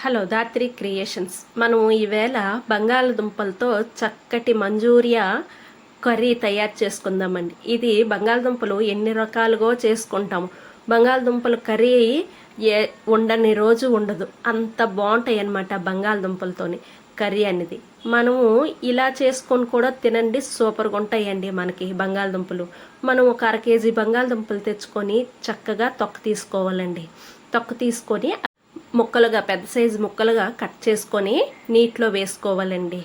Hello Dhatri creations. మనం ఈవేళ బంగాళదుంపలతో చక్కటి మంజూరియా కర్రీ తయారు చేసుకుందామండి. ఇది బంగాళదుంపలు ఎన్ని రకాలుగా చేసుకుంటాము. బంగాళదుంపల కర్రీ ఏ ఉండని రోజు ఉండదు. అంత బాగుంటాయి అన్నమాట బంగాళదుంపలతోని కర్రీ అనేది. మనము ఇలా చేసుకొని కూడా తినండి సూపర్గా ఉంటాయండి మనకి బంగాళదుంపలు. మనం ఒక అర కేజీ బంగాళదుంపలు తెచ్చుకొని చక్కగా తొక్క తీసుకోవాలండి. తొక్క తీసుకొని ముక్కలుగా పెద్ద సైజు ముక్కలుగా కట్ చేసుకొని నీటిలో వేసుకోవాలండి.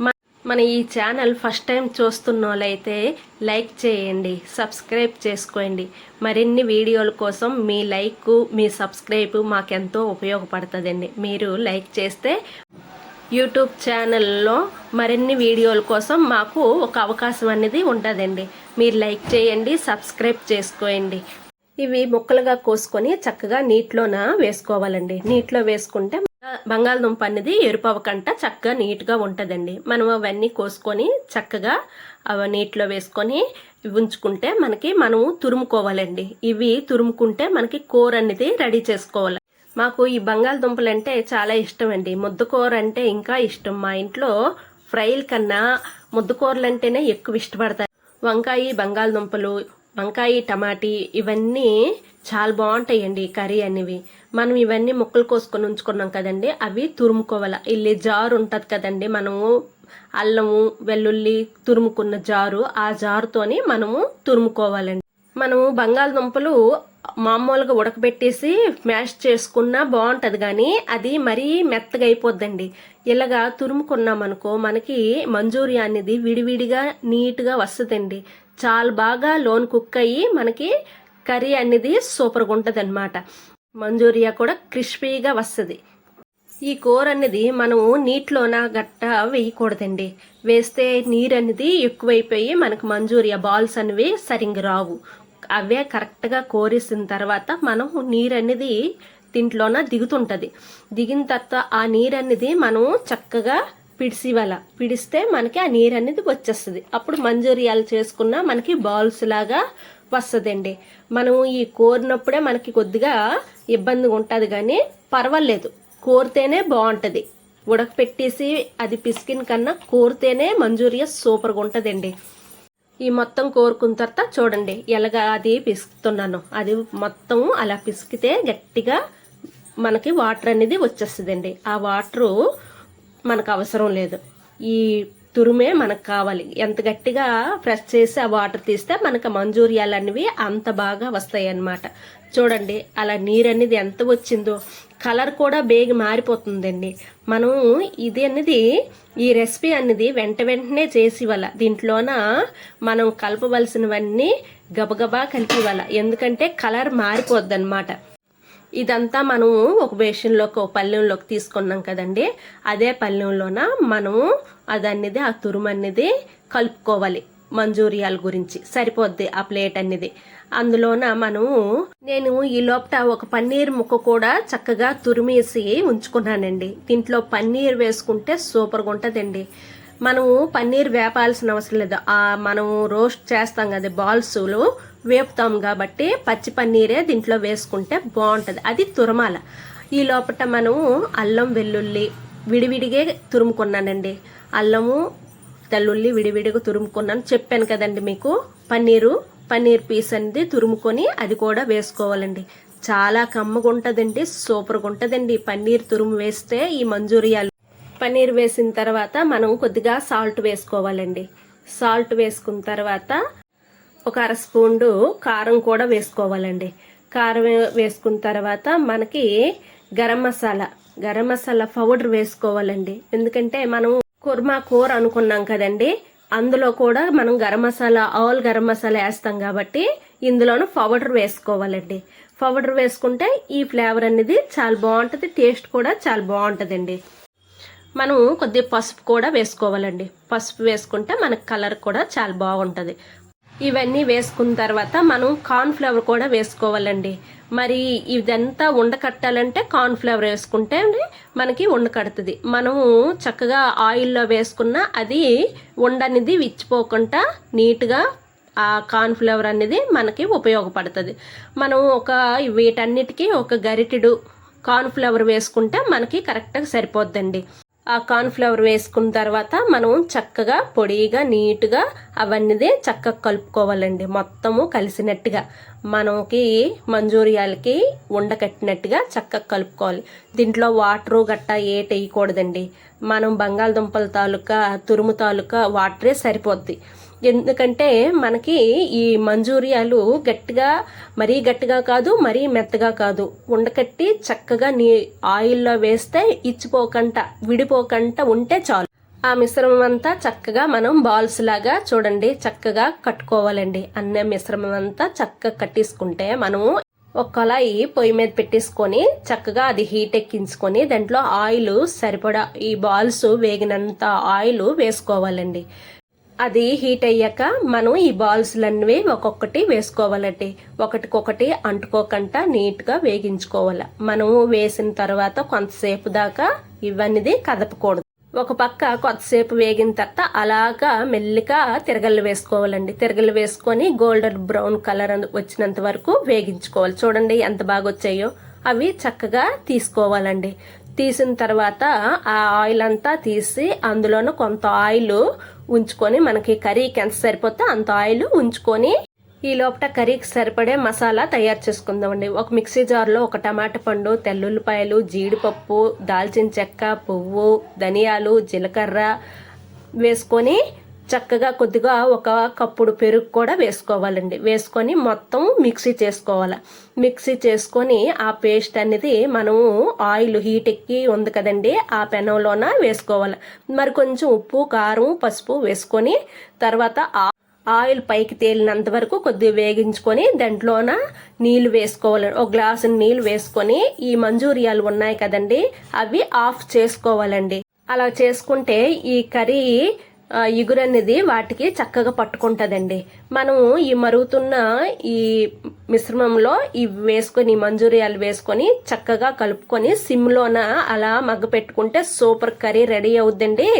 మ- మన ఈ ఛానల్ ఫస్ట్ టైం చూస్తున్న వాళ్ళైతే లైక్ చేయండి సబ్స్క్రైబ్ చేసుకోండి. మరిన్ని వీడియోల కోసం మీ లైక్ మీ సబ్స్క్రైబ్ మాకెంతో ఉపయోగపడుతుందండి. మీరు లైక్ చేస్తే యూట్యూబ్ ఛానల్లో మరిన్ని వీడియోల కోసం మాకు ఒక అవకాశం అనేది ఉంటుందండి. మీరు లైక్ చేయండి సబ్స్క్రైబ్ చేసుకోండి. ఇవి ముక్కలుగా కోసుకొని చక్కగా నీటిలోన వేసుకోవాలండి. నీటిలో వేసుకుంటే బంగాళదుంప అనేది ఎరుపవకంట చక్కగా నీట్గా ఉంటుందండి. మనం అవన్నీ కోసుకొని చక్కగా అవి నీటిలో వేసుకొని ఉంచుకుంటే మనకి మనం తురుముకోవాలండి. ఇవి తురుముకుంటే మనకి కూర అనేది రెడీ చేసుకోవాలి. మాకు ఈ బంగాళదుంపలు అంటే చాలా ఇష్టం అండి ముద్దకూర అంటే ఇంకా ఇష్టం. మా ఇంట్లో ఫ్రైల కన్నా ముద్దకూరలు అంటేనే ఎక్కువ ఇష్టపడతారు. వంకాయ బంగాళదుంపలు వంకాయ టమాటీ ఇవన్నీ చాలా బాగుంటాయండి కర్రీ అనేవి. మనం ఇవన్నీ ముక్కలు కోసుకొని ఉంచుకున్నాం కదండి అవి తురుముకోవాలి. ఇల్లి జారు ఉంటుంది కదండి మనము అల్లము వెల్లుల్లి తురుముకున్న జారు ఆ జారుతోని మనము తురుముకోవాలండి. మనము బంగాళదుంపలు మామూలుగా ఉడకబెట్టేసి మ్యాష్ చేసుకున్నా బాగుంటుంది కానీ అది మరీ మెత్తగా అయిపోద్దండి. ఇలాగా తురుముకున్నాం అనుకో మనకి మంజూరియా అనేది విడివిడిగా నీట్గా వస్తుందండి. చాలా బాగా లోన్ కుక్ అయ్యి మనకి కర్రీ అనేది సూపర్గా ఉంటుంది అనమాట మంజూరియా కూడా క్రిస్పీగా వస్తుంది. ఈ కూర అనేది మనము నీటిలోన గట్ట వేయకూడదండి. వేస్తే నీరు అనేది ఎక్కువైపోయి మనకు మంజూరియా బాల్స్ అనేవి సరిగ్గా రావు. అవే కరెక్ట్గా కోరేసిన తర్వాత మనం నీరు అనేది దీంట్లోన దిగుతుంటుంది. దిగిన తర్వాత ఆ నీరు అనేది మనం చక్కగా పిడిసివల పిడిస్తే మనకి ఆ నీరు అనేది వచ్చేస్తుంది. అప్పుడు మంజూరియాలు చేసుకున్న మనకి బాల్స్ లాగా వస్తుందండి. మనం ఈ కోరినప్పుడే మనకి కొద్దిగా ఇబ్బందిగా ఉంటుంది కానీ పర్వాలేదు. కోరితేనే బాగుంటుంది. ఉడకపెట్టేసి అది పిసికిన కన్నా కోరితేనే మంజూరియా సూపర్గా ఉంటుందండి. ఈ మొత్తం కోరుకున్న తర్వాత చూడండి ఎలాగా అది పిసుకుతున్నాను. అది మొత్తం అలా పిసికితే గట్టిగా మనకి వాటర్ అనేది వచ్చేస్తుందండి. ఆ వాటరు మనకు అవసరం లేదు. ఈ తురుమే మనకు కావాలి. ఎంత గట్టిగా ప్రెస్ చేసి ఆ వాటర్ తీస్తే మనకు మంజూరియాలు అనేవి అంత బాగా వస్తాయి అన్నమాట చూడండి అలా నీరు అనేది ఎంత వచ్చిందో. కలర్ కూడా బేగి మారిపోతుందండి. మనం ఇది అనేది ఈ రెసిపీ అనేది వెంట వెంటనే చేసి ఇవ్వాల. దీంట్లోన మనం కలపవలసినవన్నీ గబగబా కలిపి ఇవ్వాలి. ఎందుకంటే కలర్ మారిపోద్ది అనమాట ఇదంతా మనం ఒక బేషన్లోకి ఒక పల్లెంలోకి తీసుకున్నాం కదండి. అదే పల్లెంలోన మనం అదన్నది ఆ తురుము అనేది కలుపుకోవాలి మంజూరియాల గురించి. సరిపోద్ది ఆ ప్లేట్ అనేది అందులోన మనము నేను ఈ లోపల ఒక పన్నీర్ ముక్క కూడా చక్కగా తురిమేసి ఉంచుకున్నానండి. దీంట్లో పన్నీర్ వేసుకుంటే సూపర్గా ఉంటుందండి. మనము పన్నీర్ వేపాల్సిన అవసరం లేదు. ఆ మనం రోస్ట్ చేస్తాం కదా బాల్స్లు వేపుతాం కాబట్టి పచ్చి పన్నీరే దీంట్లో వేసుకుంటే బాగుంటుంది. అది తురమాల. ఈ లోపల మనము అల్లం వెల్లుల్లి విడివిడిగే తురుముకున్నానండి. అల్లము తెల్లుల్లి విడివిడిగా తురుముకున్నాను. చెప్పాను కదండి మీకు పన్నీరు పన్నీర్ పీస్ అనేది తురుముకొని అది కూడా వేసుకోవాలండి. చాలా కమ్మగా ఉంటుందండి సూపర్గా ఉంటుందండి పన్నీర్ తురుము వేస్తే ఈ మంజూరియాలు. పన్నీర్ వేసిన తర్వాత మనం కొద్దిగా సాల్ట్ వేసుకోవాలండి. సాల్ట్ వేసుకున్న తర్వాత ఒక అర స్పూన్డు కారం కూడా వేసుకోవాలండి. కారం వేసుకున్న తర్వాత మనకి గరం మసాలా గరం మసాలా పౌడర్ వేసుకోవాలండి. ఎందుకంటే మనం కుర్మా కూర అనుకున్నాం కదండి. అందులో కూడా మనం గరం మసాలా ఆల్ గరం మసాలా వేస్తాం కాబట్టి ఇందులోనూ పౌడర్ వేసుకోవాలండి. పౌడర్ వేసుకుంటే ఈ ఫ్లేవర్ అనేది చాలా బాగుంటుంది టేస్ట్ కూడా చాలా బాగుంటుందండి. మనం కొద్దిగా పసుపు కూడా వేసుకోవాలండి. పసుపు వేసుకుంటే మనకు కలర్ కూడా చాలా బాగుంటుంది. ఇవన్నీ వేసుకున్న తర్వాత మనం కార్న్ఫ్లవర్ కూడా వేసుకోవాలండి. మరి ఇదంతా ఉండకట్టాలంటే కార్న్ ఫ్లేవర్ వేసుకుంటే మనకి ఉండకడుతుంది మనము చక్కగా ఆయిల్లో వేసుకున్న అది ఉండనిది విచ్చిపోకుండా నీట్గా ఆ కార్న్ఫ్లవర్ అనేది మనకి ఉపయోగపడుతుంది. మనం ఒక వీటన్నిటికీ ఒక గరిటెడు కార్న్ఫ్లవర్ వేసుకుంటే మనకి కరెక్ట్గా సరిపోద్దండి. ఆ కార్న్ఫ్లవర్ వేసుకున్న తర్వాత మనం చక్కగా పొడిగా నీట్గా అవన్నీదే చక్కగా కలుపుకోవాలండి. మొత్తము కలిసినట్టుగా. మనకి మంజూరియాలకి ఉండకట్టినట్టుగా చక్కగా కలుపుకోవాలి. దీంట్లో వాటరు గట్టా ఏటి వేయకూడదండి మనం బంగాళదుంపల తాలూకా తురుము తాలూకా వాటరే సరిపోద్ది. ఎందుకంటే మనకి ఈ మంజూరియాలు గట్టిగా మరీ గట్టిగా కాదు మరీ మెత్తగా కాదు. ఉండకట్టి చక్కగా నీ ఆయిల్లో వేస్తే ఇచ్చిపోకంట విడిపోకంట ఉంటే చాలు. ఆ మిశ్రమం అంతా చక్కగా మనం బాల్స్ లాగా చూడండి చక్కగా కట్టుకోవాలండి. అన్న మిశ్రమం అంతా చక్కగా కట్టేసుకుంటే మనము ఒక కళాయి పొయ్యి మీద పెట్టేసుకొని చక్కగా అది హీట్ ఎక్కించుకొని దాంట్లో ఆయిల్ సరిపడా ఈ బాల్స్ వేగినంత ఆయిల్ వేసుకోవాలండి. అది హీట్ అయ్యాక మనం ఈ బాల్స్లన్నీ ఒక్కొక్కటి వేసుకోవాలండి. ఒకటికొకటి అంటుకోకుండా నీట్గా వేగించుకోవాలి. మనం వేసిన తర్వాత కొంతసేపు దాకా ఇవన్నీ కదపకూడదు. ఒక పక్క కొద్దిసేపు వేగిన తర్వాత అలాగా మెల్లిగా తిరగలు వేసుకోవాలండి. తిరగలు వేసుకొని గోల్డెన్ బ్రౌన్ కలర్ వచ్చినంత వరకు వేగించుకోవాలి. చూడండి ఎంత బాగా వచ్చాయో. అవి చక్కగా తీసుకోవాలండి. తీసిన తర్వాత ఆ ఆయిల్ అంతా తీసి అందులోనూ కొంత ఆయిల్ ఉంచుకొని మనకి కర్రీకి ఎంత సరిపోతే అంత ఆయిల్ ఉంచుకొని ఈ లోపల కర్రీకి సరిపడే మసాలా తయారు చేసుకుందామండి. ఒక మిక్సీ జార్లో ఒక టమాటా పండు తెల్లుల్లిపాయలు జీడిపప్పు దాల్చిన చెక్క పువ్వు ధనియాలు జీలకర్ర వేసుకొని చక్కగా కొద్దిగా ఒక కప్పుడు పెరుగు కూడా వేసుకోవాలండి. వేసుకొని మొత్తం మిక్సీ చేసుకోవాలి. మిక్సీ చేసుకొని ఆ పేస్ట్ అనేది మనము ఆయిల్ హీట్ ఎక్కి ఉంది కదండి ఆ పెనంలోన వేసుకోవాలి. మరి కొంచెం ఉప్పు కారం పసుపు వేసుకొని తర్వాత ఆయిల్ పైకి తేలినంత వరకు కొద్దిగా వేగించుకొని దాంట్లోన నీళ్ళు వేసుకోవాలి. ఒక గ్లాసు నీళ్ళు వేసుకొని ఈ మంజూరియాలు ఉన్నాయి కదండి అవి ఆఫ్ చేసుకోవాలండి. అలా చేసుకుంటే ఈ కర్రీ ఇగురు అనేది వాటికి చక్కగా పట్టుకుంటుందండి. మనము ఈ మరుగుతున్న ఈ మిశ్రమంలో ఇవి వేసుకొని మంజూరియాలు వేసుకొని చక్కగా కలుపుకొని సిమ్లోన అలా మగ్గ పెట్టుకుంటే సూపర్ కర్రీ రెడీ అవుద్దండి.